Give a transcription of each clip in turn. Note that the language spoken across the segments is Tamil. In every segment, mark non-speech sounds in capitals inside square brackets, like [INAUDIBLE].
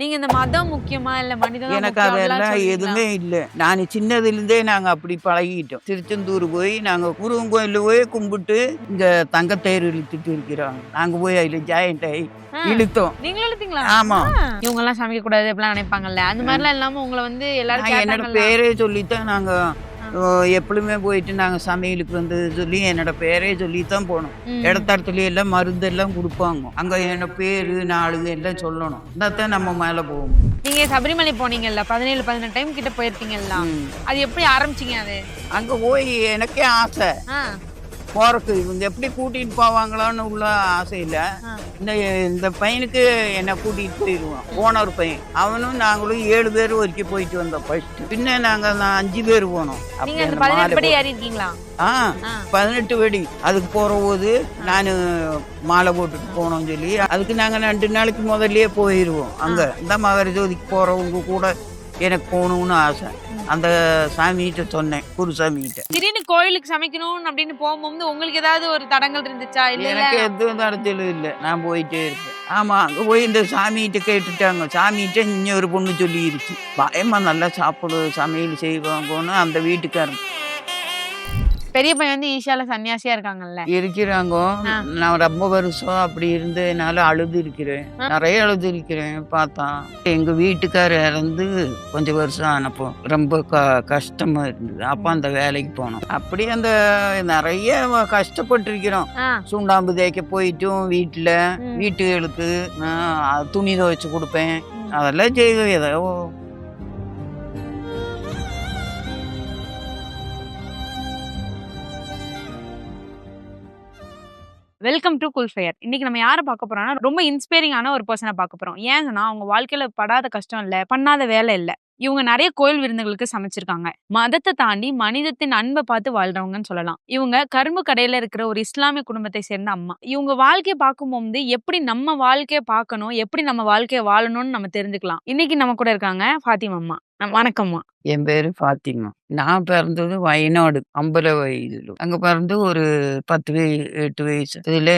நீங்க இந்த மதம் முக்கியமா இல்ல மனிதம் தான் எனக்கு அதெல்லாம்? எதுவுமே இல்லை. நான் சின்னதுலேருந்தே நாங்கள் அப்படி பழகிட்டோம். திருச்செந்தூர் போய் நாங்கள் முருகன் கோயிலில் போய் கும்பிட்டு இங்கே தங்கத்தேர் இழுத்துட்டு இருக்கிறோம். நாங்கள் போய் அதில் ஜாயிண்ட் ஆகி இழுத்தோம். நீங்களும் இழுத்தீங்களா? ஆமா. இவங்க எல்லாம் சமைக்க கூடாது அப்படிலாம் நினைப்பாங்கல்ல? அந்த மாதிரி எல்லாம் இல்லாம உங்களை வந்து எல்லாரும் என்னோட பேரே சொல்லித்தான் நாங்கள் எப்பளுமே போயிட்டு நாங்கள் சமையலுக்கு வந்து சொல்லி என்னோட பேரே சொல்லி தான் போனோம் ம். இடத்தரத்துல எல்லாம் மருந்து எல்லாம் கொடுப்பாங்க. அங்கே என்னோட பேரு நாலு எல்லாம் சொல்லணும். தான் நம்ம மேலே போவோம் நீங்க சபரிமலை போனீங்கல்ல பதினேழு பதினெட்டு டைம் கிட்ட போயிருக்கீங்கல்ல அது எப்படி ஆரம்பிச்சீங்க அது? அங்கே போய் எனக்கே ஆசை. போறக்கு இவங்க எப்படி கூட்டிட்டு போவாங்களான்னு உள்ள ஆசை இல்லை. ஆ. இந்த இந்த பையனுக்கு என்னை கூட்டிட்டு போயிடுவான் போன ஒரு பையன். அவனும் நாங்களும் ஏழு பேர் வரைக்கும் போயிட்டு வந்தோம் ஃபர்ஸ்ட் பின்ன நாங்க நான் அஞ்சு பேர் போனோம். ஆ. பதினெட்டு வெடி அதுக்கு போற போது நான் மாலை போட்டுட்டு போனோம்னு சொல்லி அதுக்கு நாங்க ரெண்டு நாளைக்கு முதல்லயே போயிடுவோம் அங்க இந்த மகர ஜோதிக்கு போறவங்க கூட எனக்கு போகணும்னு ஆசை. அந்த சாமிகிட்ட சொன்னேன் குருசாமிகிட்ட திடீர்னு கோயிலுக்கு சமைக்கணும் அப்படின்னு போகும்போது உங்களுக்கு ஏதாவது ஒரு தடங்கள் இருந்துச்சா? இல்ல எனக்கு எதுவும் நடத்தலும் இல்லை. நான் போயிட்டே இருப்பேன். ஆமா அங்க போய் இந்த சாமிகிட்ட கேட்டுட்டாங்க. சாமிகிட்ட இன்னொரு பொண்ணு சொல்லிருச்சு பயமா நல்லா சாப்பிடு சமையல் செய்வாங்கன்னு அந்த வீட்டுக்காரன் பெரிய பையன் வந்து ஈஷால சன்னியாசியா இருக்காங்கல்ல. இருக்கிறாங்க. நான் ரொம்ப வருஷம் அப்படி இருந்ததுனால அழுது இருக்கிறேன். நிறைய அழுது இருக்கிறேன் பார்த்தா எங்க வீட்டுக்காரர் இறந்து கொஞ்சம் வருஷம் ஆனப்போ ரொம்ப க கஷ்டமா இருந்தது. அப்போ அந்த வேலைக்கு போனோம். அப்படி அந்த நிறைய கஷ்டப்பட்டிருக்கிறோம். சுண்ணாம்பு தேய்க்க போயிட்டும் வீட்டில். வீட்டுகளுக்கு துணி துவைச்சு கொடுப்பேன். அதெல்லாம் செய்வேன் ஏதோ வெல்கம் டு குல் ஃபயர் இன்னைக்கு நம்ம யாரை பார்க்க போறோம்னா ரொம்ப இன்ஸ்பைரிங்கான ஒரு பர்சனை பார்க்க போறோம். ஏன்னா அவங்க வாழ்க்கையில படாத கஷ்டம் இல்ல பண்ணாத வேலை இல்ல. இவங்க நிறைய கோயில் விருந்துகளுக்கு சமைச்சிருக்காங்க. மதத்தை தாண்டி மனிதத்தின் அன்பை பார்த்து வாழ்றவங்கன்னு சொல்லலாம். இவங்க கரும்பு கடையில இருக்கிற ஒரு இஸ்லாமிய குடும்பத்தை சேர்ந்த அம்மா. இவங்க வாழ்க்கையை பார்க்கும்போது எப்படி நம்ம வாழ்க்கையை பார்க்கணும் எப்படி நம்ம வாழ்க்கையை வாழணும்னு நம்ம தெரிஞ்சுக்கலாம். இன்னைக்கு நம்ம கூட இருக்காங்க ஃபாத்திமா அம்மா. வணக்கம்மா. என் பேரு ஃபாத்திமா. நான் பிறந்தது வயநாடு அம்பல வயதில் அங்க பிறந்து ஒரு பத்து வயசு எட்டு வயசு. இதுல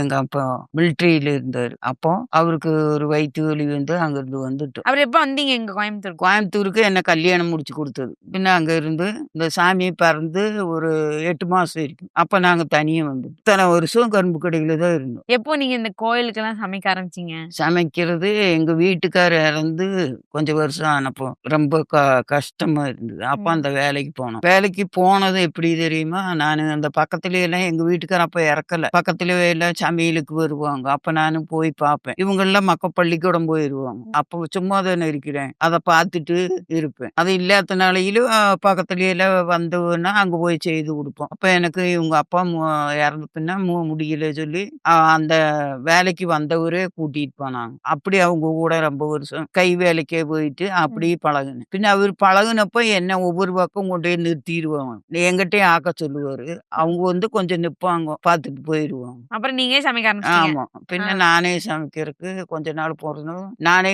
எங்க அப்பா மிலிட்ரியில இருந்தாரு. அப்போ அவருக்கு ஒரு வயிற்று வலி வந்து அங்கிருந்து வந்துட்டோம் அவர் எப்ப வந்தீங்க எங்க கோயம்புத்தூருக்கு? கோயம்புத்தூருக்கு என்ன கல்யாணம் முடிச்சு கொடுத்தது. பின்ன அங்க இருந்து இந்த சாமி பிறந்து ஒரு எட்டு மாசம் இருக்கும் அப்ப நாங்க தனியா வந்து இத்தனை வருஷம் கரும்பு கடையில தான் இருந்தோம். எப்போ நீங்க இந்த கோயிலுக்கு எல்லாம் சமைக்க ஆரம்பிச்சீங்க? சமைக்கிறது எங்க வீட்டுக்காரர் இறந்து கொஞ்சம் வருஷம் ஆனப்போ ரொம்ப க கஷ்டமா இருந்தது. அப்போ. அந்த வேலைக்கு போனோம். வேலைக்கு போனது எப்படி தெரியுமா? நான் அந்த பக்கத்துல எல்லாம் எங்க வீட்டுக்கார அப்ப இறக்கல. பக்கத்துல எல்லாம் சமையலுக்கு வருவாங்க. அப்ப நானும் போய் பார்ப்பேன். இவங்க எல்லாம் மக்க பள்ளிக்கூடம் போயிடுவாங்க அப்போ சும்மா தானே இருக்கிறேன். அதை பார்த்துட்டு இருப்பேன். அது இல்லாதனாலையிலும் அஹ், பக்கத்துல எல்லாம் வந்தவுன்னா அங்க போய் செய்து கொடுப்போம். அப்ப எனக்கு இவங்க அப்பா மு- இறந்த பின்ன மு- முடியல சொல்லி அந்த வேலைக்கு வந்தவரே கூட்டிட்டு போனாங்க. அப்படி அவங்க கூட ரொம்ப வருஷம் கை வேலைக்கே போயிட்டு அப்படி பழகுனேன் பின்ன அவர் பழகுனப்ப என்ன ஒவ்வொரு பக்கம் கொண்டு போய் நிறுத்திடுவாங்க. எங்கிட்டயும் ஆக்க சொல்லுவாரு. அவங்க வந்து கொஞ்சம் நிப்பாங்க பார்த்துட்டு போயிடுவாங்க. அப்புறம் நீங்க சமைக்க ஆமா. பின்ன நானே சமைக்கிறதுக்கு கொஞ்ச நாள் போறதும் நானே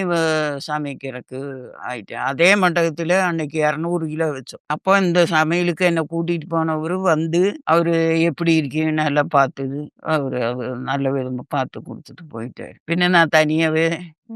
சமைக்கிறதுக்கு ஆயிட்டேன். அதே மண்டபத்துல அன்னைக்கு இரநூறு கிலோ வச்சோம். அப்போ இந்த சமையலுக்கு என்ன கூட்டிட்டு போனவரு வந்து அவரு எப்படி இருக்கீங்கன்னு எல்லாம் பார்த்தது. அவரு அவரு நல்ல விதமா பார்த்து கொடுத்துட்டு போயிட்டாரு. பின்ன நான் தனியாவே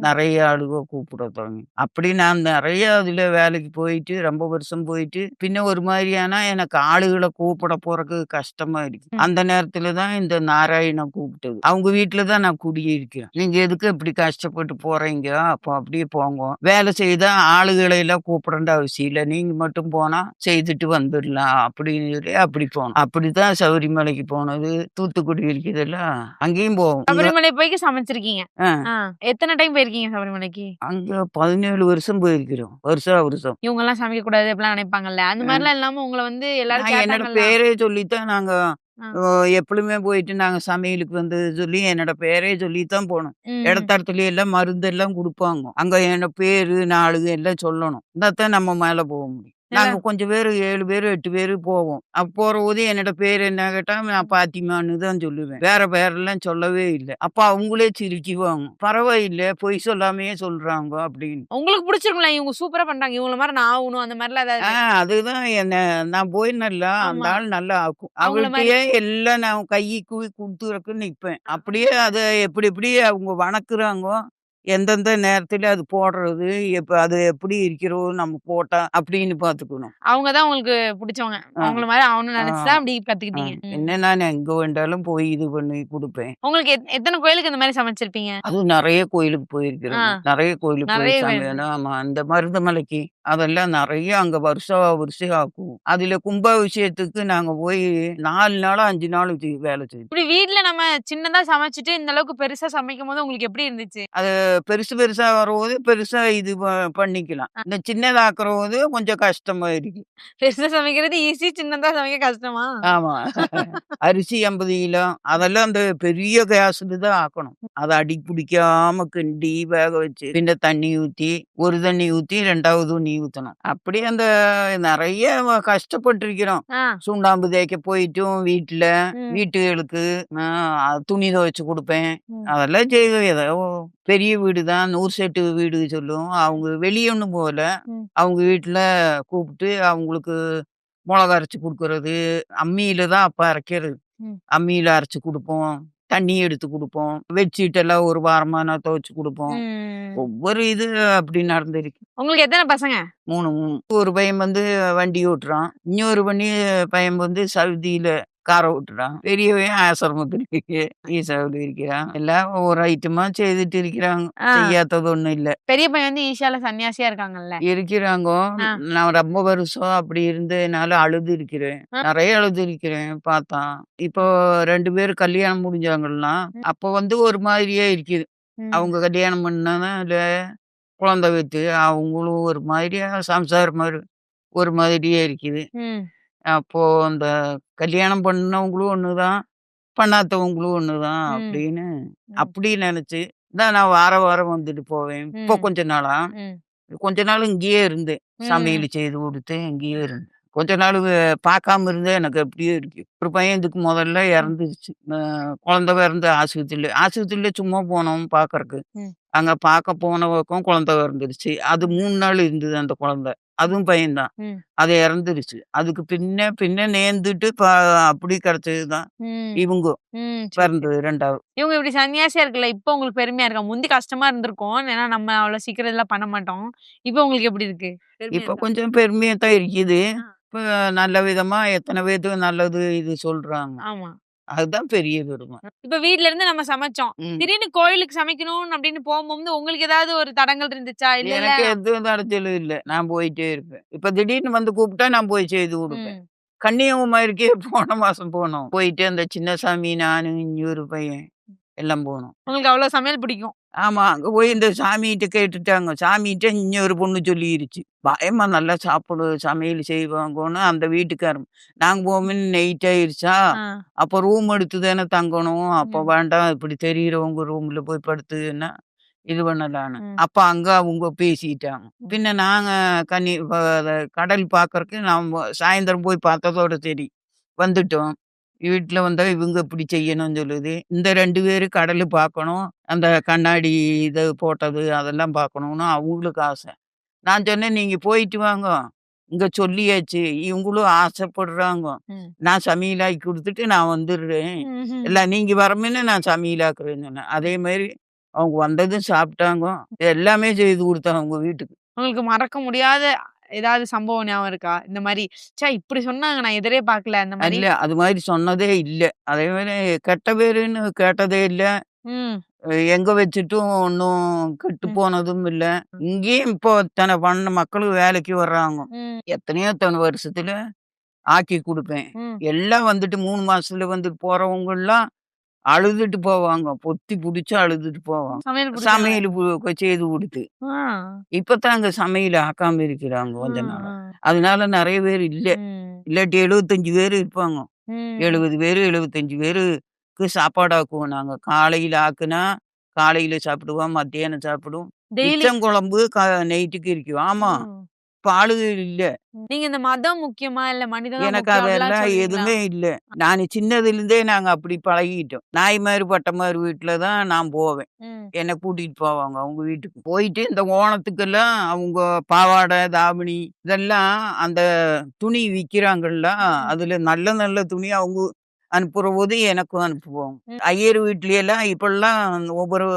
நிறைய ஆளுக கூப்பிட தொடங்கி அப்படி நான் நிறைய அதுல வேலைக்கு போயிட்டு ரொம்ப வருஷம் போயிட்டு பின்ன ஒரு மாதிரியானா எனக்கு ஆளுகளை கூப்பிட போறதுக்கு கஷ்டமா இருக்கு. அந்த நேரத்துல தான் இந்த நாராயணன் கூப்பிட்டது. அவங்க வீட்டுல தான் நான் குடியிருக்கிறேன் நீங்க எதுக்கு இப்படி கஷ்டப்பட்டு போறீங்க? அப்போ அப்படியே போங்க. வேலை செய்தா ஆளுகளை எல்லாம் கூப்பிடேண்ட அவசியம் இல்லை. நீங்க மட்டும் போனா செய்துட்டு வந்துடலாம் அப்படின்னு சொல்லி அப்படி போனோம். அப்படிதான் சபரிமலைக்கு போனது தூத்துக்குடி இருக்குதுல்ல அங்கேயும் போவோம். சபரிமலை போய்க்கு சமைச்சிருக்கீங்க. எத்தனை டைம் போயிருக்கீங்க சபரிமலைக்கு அங்க பதினேழு வருஷம் போயிருக்கிறோம். வருஷம் வருஷம். இவங்க எல்லாம் சமைக்க கூடாது அப்படிலாம் நினைப்பாங்கல்ல? அந்த மாதிரி எல்லாம் இல்லாம உங்களை வந்து எல்லாரும் என்னோட பேரே சொல்லித்தான் நாங்க எப்பளுமே போயிட்டு நாங்க சமையலுக்கு வந்து சொல்லி என்னோட பேரே சொல்லித்தான் போனோம். ம். இடத்தரத்துல எல்லாம் மருந்து எல்லாம் கொடுப்பாங்க. அங்க என்னோட பேரு நாலு எல்லாம் சொல்லணும். இதான் நம்ம மேல போக முடியும். நாங்க கொஞ்சம் பேர் ஏழு பேர் எட்டு பேர் போவோம். அப்ப போற போது என்னோட பேர் என்ன கேட்டா நான் பாத்திமான்னு தான் சொல்லுவேன். வேற பேரெல்லாம் சொல்லவே இல்லை. அப்ப அவங்களே சிரிக்குவாங்க பரவாயில்லை பொய் சொல்லாமையே சொல்றாங்க அப்படின்னு. உங்களுக்கு பிடிச்சிருக்கும்ல இவங்க சூப்பரா பண்றாங்க. இவங்கள மாதிரி நான் ஆகணும் அந்த மாதிரிலாம் ஏதாவது ஆஹ் அதுதான் என்ன நான் போய் நல்லா அந்த ஆமா. ஆள் நல்லா ஆக்கும். அவங்கள எல்லாம் நான் கை கூவி கொடுத்துறக்கு நிப்பேன். அப்படியே அதை எப்படி எப்படி அவங்க வணக்குறாங்க எந்தெந்த நேரத்துல அது போடுறது, எப்ப அது எப்படி இருக்கிறோம் நம்ம போட்டா அப்படின்னு பார்த்துக்கணும். அவங்க தான் உங்களுக்கு புடிச்சவங்க. அவங்கள மாரி ஆவணும்னு ஆ. நெனச்சு தான் அப்படி. கத்துக்கிட்டீங்க. என்ன நான் எங்க வேண்டாலும் போய் இது பண்ணி குடுப்பேன். உங்களுக்கு எத் எத்தன கோயிலுக்கு இந்த மாரி சமைச்சிருப்பீங்க? அதுவும் நெறைய கோயிலுக்கு ஆ. போயிருக்கிறேங்க. நெறைய கோயிலுக்கு போய் நெறைய சாமி வேணும். ஆமா. அந்த மருதமலைக்கு அதெல்லாம் நெறைய அங்க வருஷா வருஷம் ஆக்கும். அதுல கும்பாபிஷேகத்துக்கு நாங்க போய் 4 நாளோ, 5 நாள் தி வேலை செய்தோம். இப்படி வீட்ல நம்ம சின்னதா சமைச்சுட்டு, இந்த அளவுக்கு பெருசா சமைக்கும்போது உங்களுக்கு எப்படி இருந்துச்சு? அது பெருசு பெருசா வரும்போது பெருசா இது பண்ணிக்கலாம். இந்த சின்னதாக்கும்போது கொஞ்சம் கஷ்டமா இருக்கு. பெருசா சமைக்கிறது ஈஸி, சின்னதா சமைக்க கஷ்டமா? ஆமா. அரிசி 50 கிலோ அதெல்லாம் அந்த பெரிய கேஸ்ல தான் ஆக்கணும். அத அடி பிடிக்காம கிண்டி வேக வச்சு, பின்ன தண்ணி ஊத்தி, ஒரு தண்ணி ஊத்தி 2வது தண்ணி ஊத்தணும். அப்படியே அந்த நெறைய கஷ்டப்பட்டுருக்கிறோம். சுண்ணாம்பு தேய்க்க போயிட்டும் வீட்ல, ம். வீட்டுகளுக்கு துணி துவைச்சு குடுப்பேன். அதெல்லாம் செய்வேன். ஏதோ பெரிய வீடு தான் 100 செட்டு வீடு சொல்லும். அவங்க வெளிய ஒண்ணும் போகல. அவங்க வீட்ல கூப்பிட்டு அவங்களுக்கு மொளகா அரைச்சு குடுக்குறது, அம்மியில தான் அப்ப அரைக்கிறது. அம்மியில அரைச்சு குடுப்போம். தண்ணி எடுத்து குடுப்போம். பெட்ஷீட் எல்லாம் ஒரு வாரமா நான் துவைச்சு குடுப்போம். ஒவ்வொரு இது அப்படி நடந்திருக்கு. உங்களுக்கு எத்தன பசங்க? 3 3 ஒரு பையன் வந்து வண்டி ஓட்டுறான். இன்னொரு பண்ணி பையன் வந்து சவுதியில கார ஓட்டுறான். பெரியவன் ஆசிரமத்துல ஈசாவுல இருக்கிறான். எல்லாம் ஒரு ஐட்டமா செய்துட்டு இருக்கிறாங்க. செய்யாதது ஒண்ணும் இல்ல. பெரிய பையன் வந்து ஈஷால சன்னியாசியா இருக்காங்கல்ல. இருக்கிறாங்கோ. நான் ரொம்ப வருஷம் அப்படி இருந்ததுனால அழுது இருக்கிறேன். நெறைய அழுது இருக்கிறேன் பார்த்தா. இப்போ 2 பேரும் கல்யாணம் முடிஞ்சாங்கல்லாம், ம். அப்ப வந்து ஒரு மாதிரியே இருக்குது. அவங்க கல்யாணம் பண்ணதுல குழந்தை பெத்து அவங்களும் ஒரு மாதிரியா சம்சாரம் ஒரு மாதிரியே இருக்குது. ம். அப்போ அந்த கல்யாணம் பண்ணவங்களும் ஒண்ணுதான், பண்ணாதவங்களும் ஒண்ணுதான் ம். அப்படின்னு ம். அப்படி நெனச்சு, தான் நான் வாரம் வாரம் வந்துட்டு போவேன். இப்போ ம். கொஞ்ச நாளா. ம். கொஞ்ச நாள் இங்கேயே இருந்தேன். ம். சமையல் செய்து குடுத்து இங்கேயே இருந்தேன். கொஞ்ச நாள் பார்க்காம இருந்தா எனக்கு அப்படியே இருக்கு. ஒரு பையன் இதுக்கு முதல்ல ம். இறந்துருச்சு. அ குழந்தை பிறந்து ஆஸ்பத்திரியில. ஆஸ்பத்திரியில சும்மா போனோம் பார்க்கறக்கு. ம். அங்க பார்க்க போனவக்கும் குழந்தை பிறந்துருச்சு. அது ம். 3 நாள் இருந்தது அந்த குழந்தை. அதுவும் பையன் தான். ம். அது இறந்துருச்சு. அதுக்கு பின்ன பின்ன நேர்ந்துட்டு அப்படி கிடைச்சது தான். ம். இவங்க. பிறந்தது 2வது. இவங்க இப்படி சன்னியாசியா இருக்குல்ல, இப்போ உங்களுக்கு பெருமையா இருக்கா? முந்தி கஷ்டமா இருந்திருக்கும். ஏன்னா நம்ம அவ்வளோ சீக்கிரம் இதெல்லாம் பண்ண மாட்டோம். இப்போ உங்களுக்கு எப்படி இருக்கு? இப்ப? கொஞ்சம் பெருமையா தான் இருக்குது. இப்ப நல்ல விதமா எத்தன பேத்துக்கு நல்லது இது சொல்றாங்க. ஆமா. அதுதான் பெரிய பெருமை. இப்ப வீட்ல இருந்து நம்ம சமைச்சோம். ம். திடீர்னு கோயிலுக்கு சமைக்கணும் அப்படின்னு போகும்போது உங்களுக்கு ஏதாவது ஒரு தடங்கல் இருந்துச்சா? இல்ல இல்ல எனக்கு எதுவும் தடச்சலும் இல்ல. நான் போயிட்டே இருப்பேன். இப்ப திடீர்னு வந்து கூப்பிட்டா நான் போய் செய்து குடுப்பேன். ம். கன்னியாகுமரிக்கே போன மாசம் போனோம். போயிட்டு அந்த சின்னசாமி, நானு, இன்னொரு பையன் எல்லாம் போனோம். உங்களுக்கு அவ்வளோ சமையல் பிடிக்கும். ஆமா. அங்க போய் இந்த சாமிகிட்ட கேட்டுட்டாங்க. சாமிகிட்ட இன்னொரு பொண்ணு சொல்லிருச்சு. பயமா நல்லா சாப்பிடு, சமையல் செய்வாங்கன்னு அந்த வீட்டுக்காரர். நாங்க போகும்போது நைட் ஆயிருச்சா. அப்ப ரூம் எடுத்து தானே தங்கணும். அப்ப. வேண்டாம் இப்படி தெரியிறவங்க ரூம்ல போய் படுத்துன்னா, இது பண்ணலான்னு. அப்ப அங்க அவங்க பேசிட்டாங்க. பின்ன நாங்க கன்னி கடல் பார்க்கறக்கு நாம சாயந்தரம் போய் பார்த்ததோட சரி. வந்துட்டோம். வீட்ல வந்தா இவங்க இப்படி செய்யணும்னு சொல்லுது. இந்த 2 பேரும் கடலு பார்க்கணும். அந்த கண்ணாடி இது போட்டது அதெல்லாம் பார்க்கணும்னு அவங்களுக்கு ஆசை. நான் சொன்னேன், "நீங்க போயிட்டு வாங்க. இங்க சொல்லியாச்சு." இவங்களும் ஆசைப்படுறாங்க. நான் சமையலாக்கி குடுத்துட்டு நான் வந்துடுறேன். இல்ல நீங்க வரமுன்ன நான் சமையலாக்குறேன்னு சொன்னேன். அதே மாரி அவங்க வந்ததும் சாப்பிட்டாங்க. எல்லாமே செய்து குடுத்தாங்க அவங்க வீட்டுக்கு. உங்களுக்கு மறக்க முடியாத ஏதாவது சம்பவம் ஞாபகம் இருக்கா? இந்த மாரி, ச்சே இப்படி சொன்னாங்க நான் எதிரே பார்க்கல அந்த மாரி? இல்ல. அது மாரி சொன்னதே இல்ல. அதே மாரி கெட்ட பேருன்னு கேட்டதே இல்ல. எங்க வச்சுட்டும் ஒண்ணும் கெட்டு. போனதும் இல்ல. இங்கேயும் இப்போ இத்தன பண்ண மக்களும் வேலைக்கு வர்றாங்க. எத்தனையோ எத்தன வருஷத்துல ஆக்கி குடுப்பேன். எல்லாம் வந்துட்டு 3 மாசத்துல வந்துட்டு போறவங்கலாம் அழுதுட்டு போவாங்க. பொத்தி புடிச்சு அழுதுட்டு போவாங்க. சமையல் செய்து குடுத்து. இப்பதான் அங்க சமையல் ஆக்காம இருக்கிறாங்க கொஞ்ச. நாளா. அதனால நெறைய பேர் இல்ல. இல்லாட்டி 75 பேரு இருப்பாங்க. 70 பேரு, 75 பேருக்கு சாப்பாடு ஆக்குவோம் நாங்க. காலையில ஆக்குனா, காலையில சாப்பிடுவோம். மத்தியானம் சாப்பிடுவோம். மிச்சம் குழம்பு நைட்டுக்கு இருக்கும். ஆமா. இப்ப ஆளுக இல்ல. நீங்க இந்த மதம் முக்கியமா? இல்ல மனிதம் தான் எனக்கு அதெல்லாம்? எதுவுமே இல்ல. நானு சின்னதுலருந்தே நாங்க அப்படி பழகிட்டோம். நாய்மாரு, பட்டமாரு வீட்ல தான் நான் போவேன். என்ன கூட்டிட்டு போவாங்க அவங்க வீட்டுக்கு. போயிட்டு இந்த ஓணத்துக்கெல்லாம் அவங்க பாவாடை, தாவணி இதெல்லாம் அந்த துணி விக்கிறாங்கல்ல, ம். அதுல நல்ல நல்ல துணி அவங்க அனுப்புற போது எனக்கும் அனுப்புவோம். ஐயர் வீட்லயெல்லாம் இப்பெல்லாம் ஒவ்வொரு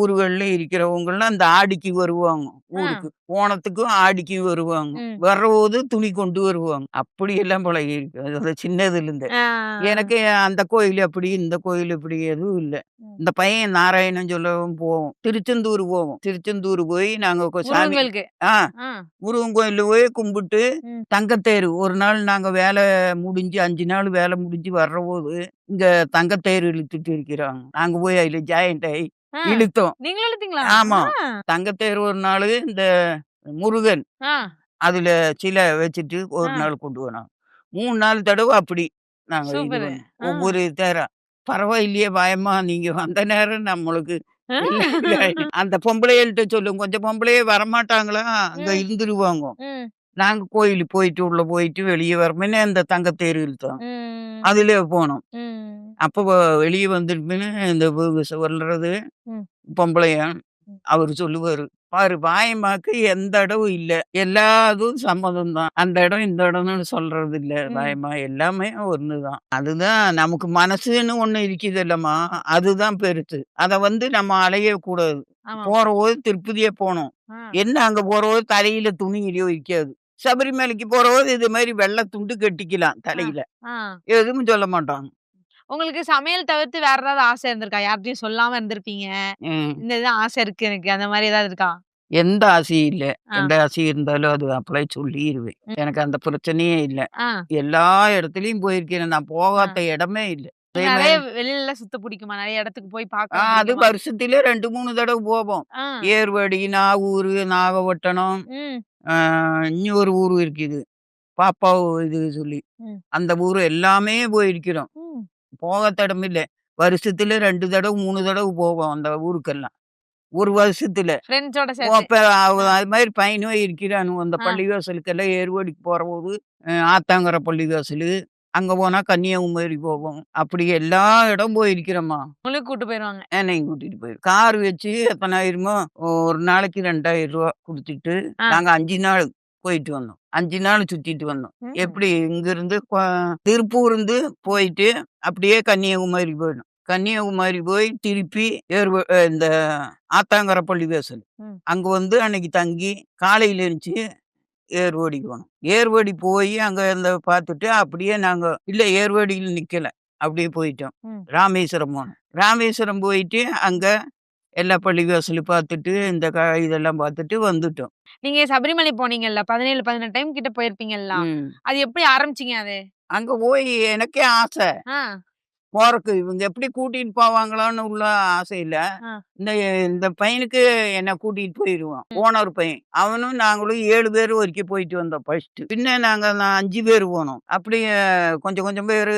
ஊர்கள்ல இருக்கிறவங்கலாம் அந்த ஆடிக்கு வருவாங்க ஊருக்கு ஓணத்துக்கும் ஆடிக்கும் வருவாங்க. வர்றபோது துணி கொண்டு வருவாங்க அப்படி எல்லாம் பழகி இருக்கு சின்னதுல இருந்து. எனக்கு அந்த கோயில் அப்படி இந்த கோயில் இப்படி எதுவும் இல்ல. இந்த பையன் நாராயணன் சொல்லவும் போவோம் திருச்செந்தூர் போவோம் திருச்செந்தூர் போய் நாங்க சாமி. முருகன் கோயில்ல போய் கும்பிட்டு. தங்கத்தேர் ஒரு நாள் நாங்க வேலை முடிஞ்சு அஞ்சு நாள் வேலை முடிஞ்சு வர்ற போது இங்க தங்கத்தேர் இழுத்துட்டு இருக்கிறாங்க நாங்க போய் அதுல ஜாயிண்ட் ஆகி. இழுத்தோம் நீங்களும் ஆமா. தங்கத்தேர் ஒரு நாள் இந்த முருகன். அதுல சிலை வச்சுட்டு ஒரு. நாள் கொண்டு வரோம் மூணு நாள் தடவை அப்படி நாங்க. ஒவ்வொரு தேரா பரவாயில்லையே பயமா நீங்க வந்த நேரம் நம்மளுக்கு. அந்த பொம்பளைகள்கிட்ட சொல்லும் கொஞ்சம் பொம்பளையே வரமாட்டாங்களா அங்க. இருந்துருவாங்க. நாங்க கோயிலுக்கு போயிட்டு உள்ள போயிட்டு வெளியே வரமுன்னே அந்த தங்கத்தேர் இழுத்தோம் ம். அதுல போனோம். அப்போ வெளியே வந்துட்டு இந்த வர்றது ம். பொம்பளையா ம். அவர் சொல்லுவாரு பாரு பாயம்மாக்கு எந்த இடமும் இல்ல எல்லா இதுவும் சம்மதம் தான் அந்த இடம் இந்த இடம்னு சொல்றது இல்ல ம். பாயம்மா எல்லாமே ஒண்ணுதான் அதுதான் நமக்கு மனசுன்னு ஒண்ணு இருக்குது இல்லம்மா அதுதான் பெருசு அத வந்து நம்ம அலைய கூடாது. போற போது திருப்பதியே போனோம். என்ன அங்க போற போது தலையில துணி இடியோ வைக்காது சபரிமலைக்கு போற போது இது மாதிரி வெள்ளை துண்டு கட்டிக்கலாம் தலையில. எதுவும் சொல்ல மாட்டாங்க உங்களுக்கு சமையல் தவிர்த்து வேற ஏதாவது ஆசை இருந்திருக்கா யார்கிட்டயும் சொல்லாம இருந்திருப்பீங்க. இந்த இது ஆசை இருக்கு எனக்கு அந்த மாதிரி ஏதாவது இருக்கா எந்த ஆசையும் இல்ல. எந்த ஆசை இருந்தாலும் அது அப்ளை சொல்லிடுவேன். எனக்கு அந்த பிரச்சனையே இல்ல. எல்லா இடத்துலயும் போயிருக்கேன் நான் போகாத இடமே இல்ல நிறைய வெளியில சுத்த பிடிக்குமா நிறைய இடத்துக்கு போய் பார்க்க அது? வருஷத்துல ரெண்டு மூணு தடவை போவோம். ஏர்வாடி நாகூர் நாகப்பட்டினம் ம். ஆ, இன்னொரு ஊர் இருக்குது பாப்பாவு இது சொல்லி. அந்த ஊர் எல்லாமே போயிருக்கிறோம் ம். போகாத இடம் இல்ல வருஷத்துல ரெண்டு தடவை மூணு தடவை போவோம் அந்த ஊருக்கெல்லாம் ஒரு வருஷத்துல அது மாதிரி பையனும் இருக்கிறானு அந்த. பள்ளிவாசலுக்கெல்லாம் ஏர்வாடிக்கு போற போது அஹ், ஆத்தாங்கர பள்ளிவாசல் அங்க போனா கன்னியாகுமரி போவோம். அப்படி எல்லா இடம் போயிருக்கிறோமா உங்களுக்கு கூட்டு போயிருவாங்க. என்னையும் கூட்டிட்டு போயிரு. கார் வச்சு எத்தனாயிரமோ ஒரு நாளைக்கு ரெண்டாயிரம் ரூபா கொடுத்துட்டு ஆ. நாங்க அஞ்சு நாள் போயிட்டு வந்தோம். அஞ்சு நாள் சுத்திட்டு வந்தோம். எப்படி? இங்க இருந்து கொ- திருப்பூர் இருந்து போயிட்டு அப்படியே கன்னியாகுமரி போயிடும் கன்னியாகுமரி போய் திருப்பி அஹ் இந்த ஆத்தாங்கர பள்ளிவாசல் ம். அங்க வந்து அன்னைக்கு தங்கி காலையில இருந்துச்சு ஏர்வாடிக்கு போனோம் ஏர்வாடி போய் அங்க இந்த பார்த்துட்டு அப்படியே நாங்க இல்ல ஏர்வாடியில் நிக்கல. அப்படியே போயிட்டோம். ராமேஸ்வரம் போனோம். ராமேஸ்வரம் போயிட்டு அங்க எல்லா பள்ளிவாசலும் பார்த்துட்டு இந்த க இதெல்லாம் பார்த்துட்டு வந்துட்டோம். நீங்க சபரிமலை போனீங்கல்ல பதினேழு பதினெட்டு டைம் கிட்ட போயிருப்பீங்கல்ல. அது எப்படி ஆரம்பிச்சீங்க அது? அங்க போய் எனக்கே ஆசை. போறக்கு இவங்க எப்படி கூட்டிட்டு போவாங்களான்னு உள்ள ஆசை இல்ல. இந்த இந்த பையனுக்கு என்ன கூட்டிட்டு போயிடுவான் ஓனர் பையன். அவனும் நாங்களும் ஏழு பேர் வரைக்கும் போயிட்டு வந்தோம் ஃபர்ஸ்ட் பின்ன நாங்க அஞ்சு பேர் போனோம். அப்படி கொஞ்சம் கொஞ்சம் பேர்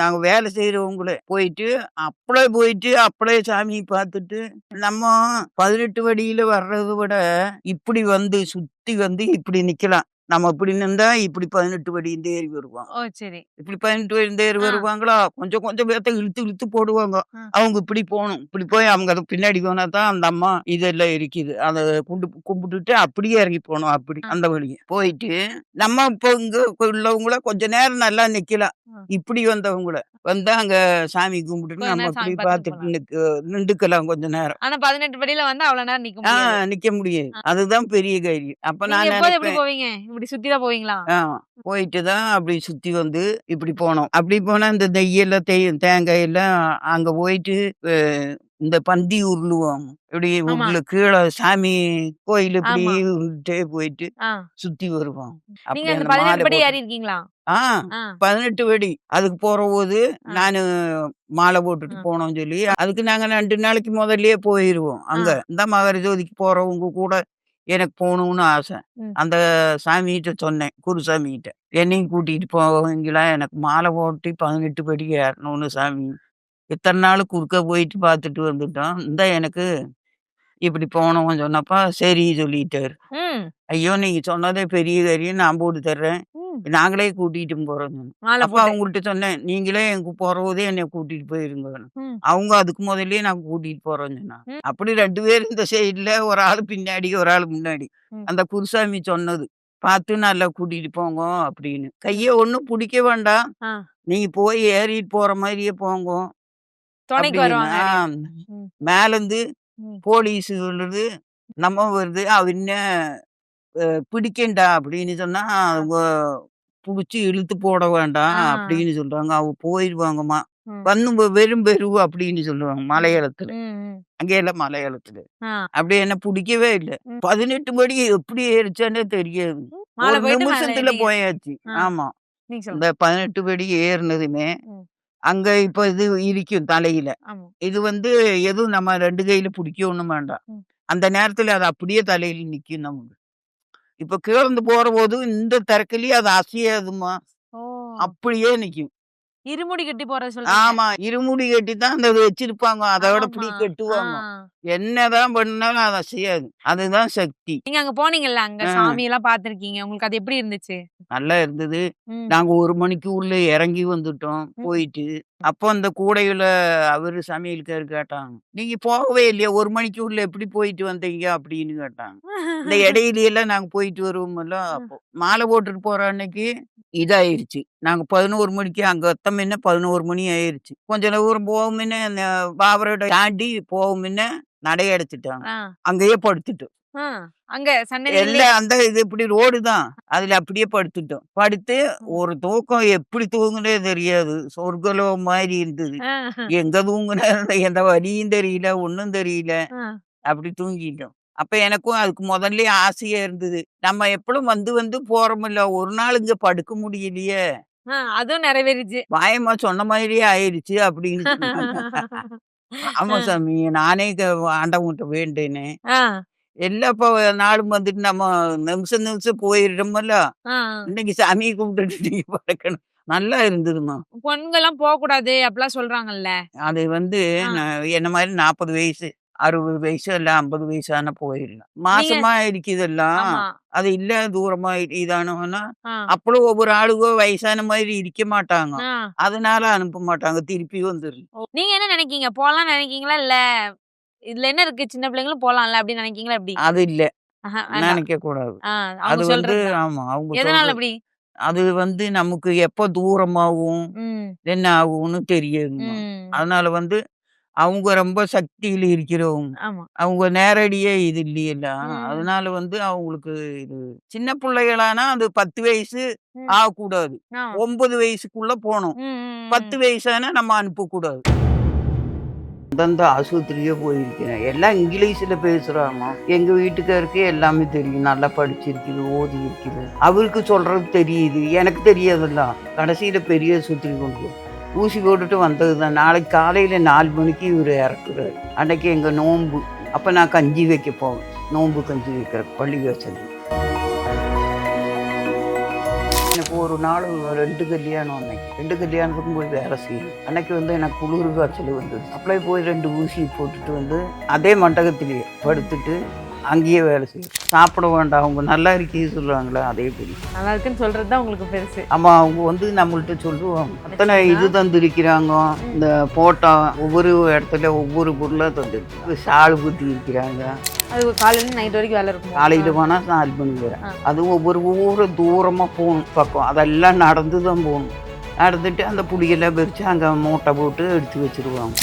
நாங்க வேலை செய்யறவங்களே போயிட்டு அப்படியே போயிட்டு அப்படியே சாமி பார்த்துட்டு நம்ம பதினெட்டு வடியில வர்றதை விட இப்படி வந்து சுத்தி வந்து இப்படி நிக்கலாம். நம்ம இப்படி நின்றா இப்படி பதினெட்டு வடி இந்த ஏறி ஓ சரி. இப்படி பதினெட்டு வயது ஏறி ஆ. வருவாங்களா? கொஞ்சம் கொஞ்சம் பேர்த்த இழுத்து இழுத்து போடுவாங்க. அவங்க இப்படி போகணும். இப்படி போய் அவங்க அது பின்னாடி போனா தான் அந்த அம்மா இதெல்லாம் இருக்குது அதை குண்டு கும்பிட்டுட்டு அப்படியே இறங்கி போகணும் அப்படி. அந்த வழியை போயிட்டு நம்ம இப்போ இங்க உள்ளவங்கள கொஞ்ச நேரம் நல்லா நிக்கலாம். இப்படி வந்தவங்கள. வந்து அங்க சாமி கும்பிட்டுட்டு கொஞ்ச நம்ம இப்படி பார்த்துட்டு நின்றுக்கலாம் கொஞ்ச நேரம். ஆனா பதினெட்டு படியில வந்து அவ்வளவு நேரம் நிக்க முடியாது. அதுதான் பெரிய கைரி அப்ப நான் போவீங்க? இப்படி சுத்தி தான் போவீங்களா? ஆமா. போயிட்டு தான் அப்படி சுத்தி வந்து இப்படி போனோம். அப்படி போனா இந்த நெய்யெல்லாம் தேய் தேங்காய் எல்லாம் அங்க போயிட்டு இந்த பந்தி உருளுவோம். இப்படி. உருளு கீழே சாமி கோயில் இப்படி ஆமா. உருண்டே போயிட்டு. சுத்தி வருவோம். நீங்க அப்படி அந்த அந்த பதினெட்டு படி ஏறி இருக்கீங்களா வெடி அதுக்கு போற போது. நானு மாலை போட்டுட்டு. போனோம்னு சொல்லி அதுக்கு நாங்க ரெண்டு நாளைக்கு முதல்லயே போயிருவோம் அங்க. இந்த மகர ஜோதிக்கு போறவங்க கூட எனக்கு போகணும்னு ஆசை. அந்த சாமிகிட்ட சொன்னேன். குருசாமிகிட்ட என்னையும் கூட்டிட்டு போவீங்களா எனக்கு மாலை போட்டு பதினெட்டு படி ஏறணும்னு சாமி. இத்தனை நாள் குறுக்க போயிட்டு பார்த்துட்டு வந்துட்டோம். இந்த எனக்கு இப்படி போனோம் சொன்னப்ப சரி சொல்லிட்டாரு. ஐயோ நீங்க சொன்னதே பெரிய காரியம். நான் போட்டு தர்றேன். நாங்களே கூட்டிட்டு போறோம். மாலை அப்ப அவங்கள்ட்ட சொன்னேன் நீங்களே எங்க போறதே என்னை கூட்டிட்டு போயிருங்க. அவங்க அதுக்கு முதல்லயே நான் கூட்டிட்டு போறேன்னு சொன்னாங்க ம். அப்படி ரெண்டு பேரும் இந்த சைடுல ஒரு ஆள் பின்னாடி ஒரு ஆள் முன்னாடி. அந்த குருசாமி சொன்னது பார்த்து நல்லா கூட்டிட்டு போங்க அப்படின்னு கையை ஒன்றும் பிடிக்க வேண்டாம். நீங்க போய் ஏறிட்டு போற மாதிரியே போங்க துணைக்கு அப்படின்னு. வருவாங்க ஆ, ம். மேலேருந்து ம். போலீஸ் சொல்லுது நம்ம வருது அவ பிடிக்கண்டா அப்படின்னு சொன்னா அவங்க புடிச்சு இழுத்து போட வேண்டாம் ஆ. அப்படின்னு சொல்றாங்க அவ போயிடுவாங்கம்மா ம். வந்து வெ- வெறும் பெருவு அப்படின்னு சொல்லுவாங்க மலையாளத்துல ம், ம். அங்கே எல்லாம் மலையாளத்துல ஆ. அப்படி என்ன பிடிக்கவே இல்லை ம். பதினெட்டு படி எப்படி ஏறிச்சானே தெரியாது மாலை ஒரு போயிட்டு மேல நிமிஷத்துல ஏறிட்டீங்க. போயாச்சு ஆ. ஆமா நீங்க இந்த சொல்லுங்க பதினெட்டு படி ஏறினதுமே ம். அங்க இப்ப இது இருக்கும் தலையில ஆமா இது வந்து எதுவும் நம்ம ரெண்டு கையில பிடிக்கணும் வேண்டாம் ம். அந்த நேரத்துல அது அப்படியே தலையில நிக்கும் நமக்கு இப்ப கிளர்ந்து போற போது இந்த திறக்கலயே அது அசையாதுமா அப்படியே நிக்கும். இருமுடி கட்டி போறது சொல்றீங்க. ஆமா இருமுடி கட்டி தான் அந்த வச்சிருப்பாங்க. அதோட ஆமா. கட்டுவாங்க. என்னதான் பண்ணாலும் அது அசையாது. அதுதான் சக்தி. நீங்க அங்க போனீங்கல்ல அங்க. சாமி எல்லாம் பாத்திருக்கீங்க உங்களுக்கு அது எப்படி இருந்துச்சு? நல்லா இருந்தது. நாங்க ஒரு மணிக்கு உள்ள இறங்கி வந்துட்டோம். போயிட்டு அப்போ அந்த கூடையில அவரு சமையல்காரு கேட்டாங்க. நீங்க போகவே இல்லையா ஒரு மணிக்கு உள்ள எப்படி போயிட்டு வந்தீங்க? அப்படின்னு கேட்டாங்க. இந்த [LAUGHS] இடையில எல்லாம் நாங்க போயிட்டு வருவோம்ல அப்போ மாலை போட்டுட்டு போற அன்னைக்கு இதாயிருச்சு. நாங்க பதினோரு மணிக்கு அங்க எத்தம் முன்ன பதினோரு மணி ஆயிருச்சு. கொஞ்ச தூரம் போகும் முன்ன பாபரோட தாண்டி போகும் முன்ன நடை அடைச்சிட்டாங்க ஆ. அங்கேயே படுத்துட்டோம். அங்க எல்லாம் அந்த இது இப்படி ரோடு தான். அதுல அப்படியே படுத்துட்டோம். படுத்து ஒரு தூக்கம் எப்படி தூங்குனே தெரியாது. சொர்க்கலோ மாதிரி இருந்தது. எங்க தூங்குன எந்த வலியும் தெரியல ஒண்ணும் தெரியல. அப்படி தூங்கிட்டோம். அப்ப எனக்கும் அதுக்கு முதல்ல ஆசையா இருந்தது. நம்ம எப்பளும் வந்து வந்து போறோமில்ல. ஒரு நாள் இங்க படுக்க முடியலையே. அதுவும் நிறைவேறிச்சு. வாயம்மா சொன்ன மாதிரியே ஆயிடுச்சு அப்படின்னு. [LAUGHS] ஆமா சாமி. நானே க- ஆண்டவன்கிட்ட வேண்டேனே ஆ. எல்லா இப்போ நாளும் வந்துட்டு நம்ம நிமிஷம் நிமிஷம் போயிடுறோமல்ல. ஆ. இன்னைக்கு சாமியை கும்பிட்டுட்டு நீங்க படுக்கணும். நல்லா இருந்ததுமா பொண்ணுங்கெல்லாம் போக கூடாது அப்படிலாம் சொல்றாங்கல்ல. அது வந்து என்ன மாதிரி நாற்பது வயசு. அறுபது வயசு இல்ல ஐம்பது வயசான போயிடலாம் மாசமா இருக்குதெல்லாம் அது இல்ல தூரமா இதானோன்னா ஆ. அப்பளும் ஒவ்வொரு ஆளுகோ வயசான மாதிரி இருக்க மாட்டாங்க. அதனால அனுப்ப மாட்டாங்க திருப்பி வந்துடும் நீங்க என்ன நினைக்கீங்க? போலாம் நினைக்கீங்களா? இல்ல இதுல என்ன இருக்கு? சின்ன பிள்ளைங்களும் போலாம்ல அப்படின்னு நினைக்கீங்களா எப்படி? அது இல்ல. நினைக்க கூடாது அது வந்து சொல்றது ஆமா அவங்க எதனால அப்படி? அது வந்து நமக்கு எப்ப தூரமாகும் என்ன ஆகும்னு தெரியாதுமா ம். அதனால வந்து அவங்க ரொம்ப சக்தியில இருக்கிறவங்க. ஆமா. அவங்க நேரடியே இது இல்லையில ம். அதனால வந்து அவங்களுக்கு இது சின்ன பிள்ளைகளானா அது பத்து வயசு ம். ஆகக்கூடாது. ஆ. ஒன்பது வயசுக்குள்ள போகணும் ம், ம், பத்து வயசானா நம்ம அனுப்பக்கூடாது. அந்தந்த ஆஸ்பத்திரியே போயிருக்கேன் எல்லாம் இங்கிலீஷ்ல பேசுறாங்க. எங்க வீட்டுக்காருக்கு எல்லாமே தெரியும். நல்லா படிச்சிருக்குது ஓதி இருக்குது அவருக்கு சொல்றது தெரியுது. எனக்கு தெரியாதுல்ல. கடைசியில பெரிய சுற்றி கொண்டு போய் ஊசி போட்டுட்டு வந்தது தான். நாளைக்கு காலையில் நாலு மணிக்கு இவர் இறக்குறாரு. அன்னைக்கு எங்கள் நோன்பு. அப்போ நான் கஞ்சி வைக்க போவேன். நோன்பு கஞ்சி வைக்கிற பள்ளி வசதி. எனக்கு ஒரு நாள் ரெண்டு கல்யாணம் அன்னைக்கு. ரெண்டு கல்யாணத்துக்கும் போய் வேலை செய்யணும். அன்னைக்கு வந்து எனக்கு குளிர் காய்ச்சல் வந்தது. அப்படியே போய் ரெண்டு ஊசி போட்டுட்டு வந்து அதே மண்டபத்திலேயே படுத்துட்டு அங்கேயே வேலை செய்யும். சாப்பிட வேண்டாம் அவங்க நல்லா இருக்கே சொல்லுவாங்களே அதே பெரிய. நல்லா இருக்குன்னு சொல்றதுதான் உங்களுக்கு பெருசு. ஆமா அவங்க வந்து நம்மள்ட்ட சொல்லுவாங்க. அத்தனை இது தந்திருக்கிறாங்க. இந்த போட்டா ஒவ்வொரு இடத்துல ஒவ்வொரு பொருளா தந்துருக்கு. ஷால் குத்தி இருக்கிறாங்க அது காலையில நைட் வரைக்கும் வேலை இருக்கும். காலையில போனா நாலு மணி வரை. அது ஒவ்வொரு ஊரை தூரமா போகணும் பக்கம். அதெல்லாம் நடந்து தான் போகணும். நடந்துட்டு அந்த புடியெல்லாம் பிரித்து அங்கே மூட்டை போட்டு எடுத்து வச்சிருவாங்க.